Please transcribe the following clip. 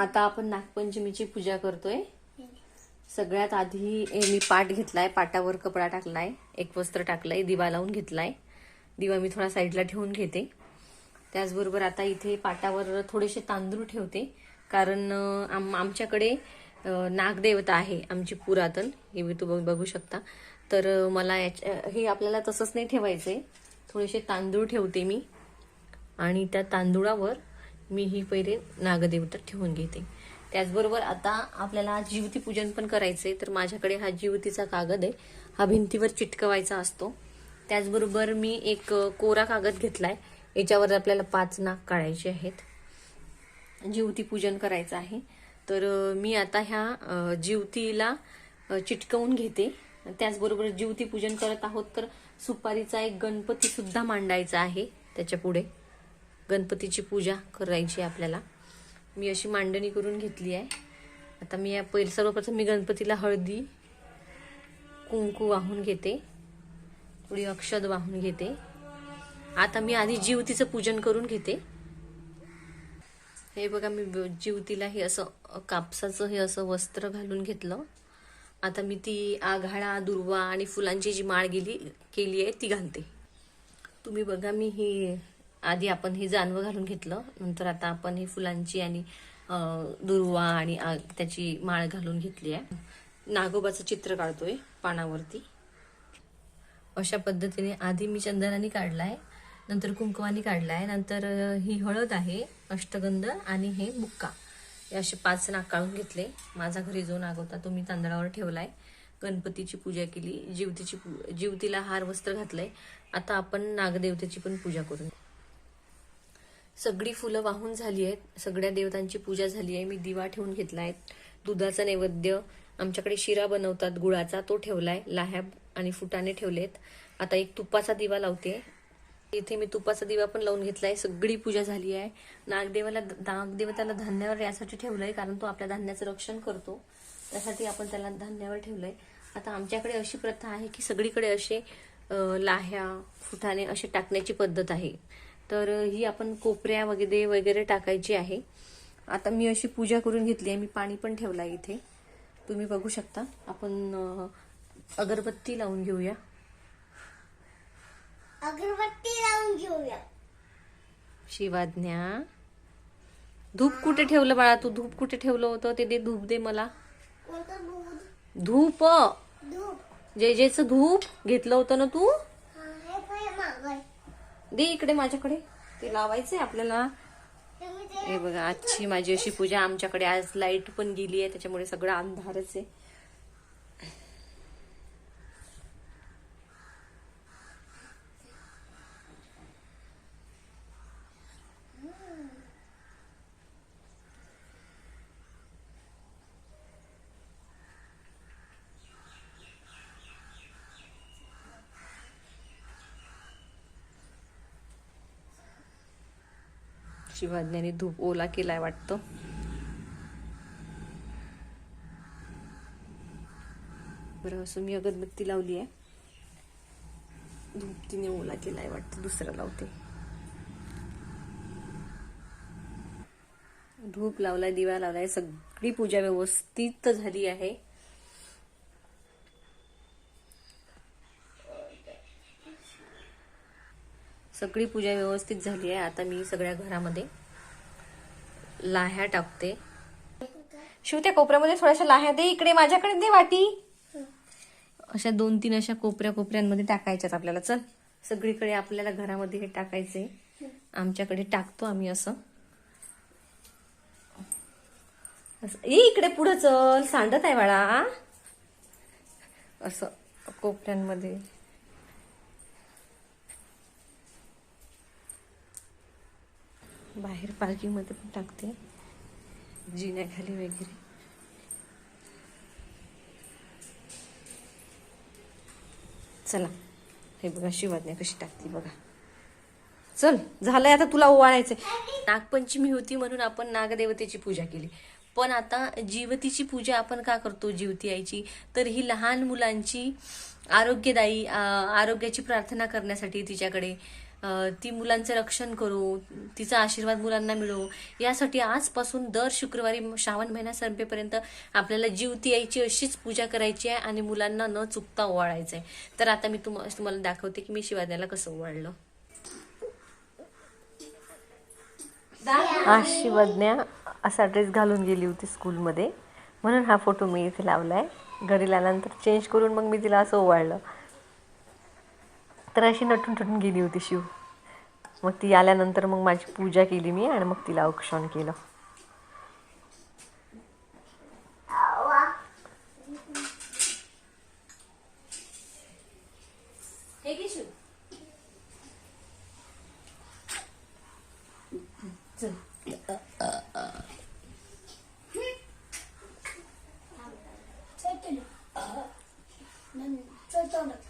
आता आपण नागपंचमीची पूजा करतोय. सगळ्यात आधी मी पाट घेतलाय. पाटावर कपडा टाकलाय. एक वस्त्र टाकलंय. दिवा लावून घेतलाय. दिवा मी थोडा साईडला ठेवून घेते. त्याचबरोबर आता इथे पाटावर थोडेसे तांदूळ ठेवते. कारण आम- आमच्याकडे नागदेवता आहे आमची पुरातन. हे मी तुम्ही बघू शकता. तर मला याच्या हे आपल्याला तसंच नाही ठेवायचंय. थोडेसे तांदूळ ठेवते मी. आणि त्या तांदुळावर मी ही पहिले नागदेवता ठेवून घेते. त्याचबरोबर आता आपल्याला जिवती पूजन पण करायचंय तर माझ्याकडे हा जिवतीचा कागद आहे. हा भिंतीवर चिटकवायचा असतो. त्याचबरोबर मी एक कोरा कागद घेतलाय. याच्यावर आपल्याला पाच नाग काढायचे आहेत. जीवती पूजन करायचं आहे. तर मी आता ह्या जीवतीला जिवतीला चिटकवून घेते. त्याचबरोबर जिवती पूजन करत आहोत तर सुपारीचा एक गणपती सुद्धा मांडायचा आहे त्याच्या पुढे. गणपतीची पूजा करायची आहे आपल्याला. मी अशी मांडणी करून घेतली आहे. आता मी या पहिले सर्वप्रथम मी गणपतीला हळदी कुंकू वाहून घेते. थोडी अक्षद वाहून घेते. आता मी आधी जीवतीचं पूजन करून घेते. हे बघा मी ब- जिवतीला हे असं कापसाचं हे असं वस्त्र घालून घेतलं. आता मी ती आघाळा दुर्वा आणि फुलांची जी माळ गेली केली आहे ती घालते. तुम्ही बघा मी ही आधी आपण हे जानवं घालून घेतलं. नंतर आता आपण हे फुलांची आणि दुर्वा आणि त्याची माळ घालून घेतली आहे. नागोबाचं चित्र काढतोय पानावरती. अशा पद्धतीने आधी मी चंदनाने काढलाय नंतर कुंकवानी काढलाय नंतर ही हळद आहे अष्टगंध आणि हे बुक्का. हे असे पाच नाग काढून घेतले. माझा घरी जो नाग होता तो मी तांदळावर ठेवलाय. गणपतीची पूजा केली जीवतीची पू- जीवतीला हार वस्त्र घातलंय. आता आपण नागदेवतेची पण पूजा करून सगळी फुलं वाहून झाली आहेत. सगळ्या देवतांची पूजा झाली आहे. मी दिवा ठेवून घेतलाय दुधाचा नैवेद्य आमच्याकडे शिरा बनवतात. गुळाचा तो ठेवलाय. लाह्या आणि फुटाने ठेवलेत. आता एक तुपाचा दिवा लावते. इथे मी तुपाचा दिवा पण लावून घेतलाय. सगळी पूजा झाली आहे. नागदेवाला नागदेवताला धान्यावर यासाठी ठेवलंय कारण तो आपल्या धान्याचं रक्षण करतो. त्यासाठी आपण त्याला धान्यावर ठेवलंय. आता आमच्याकडे अशी प्रथा आहे की सगळीकडे असे लाह्या फुटाणे असे टाकण्याची पद्धत आहे. तर ही आपण कोपऱ्या वगैरे वगैरे टाकायची आहे. आता मी अशी पूजा करून घेतली आहे. मी पाणी पण ठेवलं आहे इथे. तुम्ही बघू शकता. आपण अगरबत्ती लावून घेऊया. अगरबत्ती लावून घेऊया. शिवाज्ञा. धूप कुठे ठेवलं बाळा? तू धूप कुठे ठेवलं होतं? ते दे धूप दे मला. धूप? जे जेच धूप. घेतलं होतं ना तू? दे इकडे माझ्याकडे. ते लावायचंय आपल्याला. हे बघा आजची माझी अशी पूजा आमच्याकडे आज लाइट पण गेली आहे त्याच्यामुळे सगळं अंधारच आहे. शिवाज्ञाने धूप ओला केलाय वाटतं. बरं असं मी अगरबत्ती लावली आहे. धूप तिने ओला केलाय वाटतं दुसरा लावते. धूप लावलाय दिवा लावलाय सगळी पूजा व्यवस्थित झाली आहे. सगळी पूजा व्यवस्थित झाली आहे. आता मी सगळ्या घरामध्ये लाह्या टाकते. शिव त्या कोपऱ्यामध्ये थोड्याशा लाह्या दे इकडे माझ्याकडे दे वाटी. अशा दोन तीन अशा कोपऱ्या कोपऱ्यांमध्ये टाकायच्यात आपल्याला. चल सगळीकडे आपल्याला घरामध्ये हे टाकायचंय. आमच्याकडे टाकतो आम्ही असं. असं ये इकडे पुढं चल. सांडत आहे बाळा. असं कोपऱ्यांमध्ये. बाहेर पार्किंगमध्ये पण टाकते. जिन्याखाली वगैरे. चला हे बघा शिवाज्ञा कशी टाकते बघा. चल झालंय आता तुला ओवाळायचंय. नागपंचमी होती म्हणून आपण नागदेवतेची पूजा केली. पण आता जीवतीची पूजा आपण का करतो जीवती आईची? तर ही लहान मुलांची आरोग्यदायी आरोग्याची प्रार्थना करण्यासाठी तिच्याकडे ती मुलांचं रक्षण करू तिचा आशीर्वाद मुलांना मिळवू यासाठी आजपासून दर शुक्रवारी श्रावण महिना संपेपर्यंत आपल्याला जीवती यायची अशीच पूजा करायची आहे आणि मुलांना न चुकता ओवाळायचं आहे. तर आता मी तुम तुम्हाला दाखवते की मी शिवाद्याला कसं ओवाळलं. आज असा ड्रेस घालून गेली होती स्कूलमध्ये म्हणून हा फोटो मी इथे लावला आहे घरी लाल्यानंतर चेंज करून मग मी तिला असं ओवाळलं. तर अशी नटून टटून गेली होती शिव. मग ती आल्यानंतर मग माझी पूजा केली मी आणि मग तिला औक्षण केलं. on the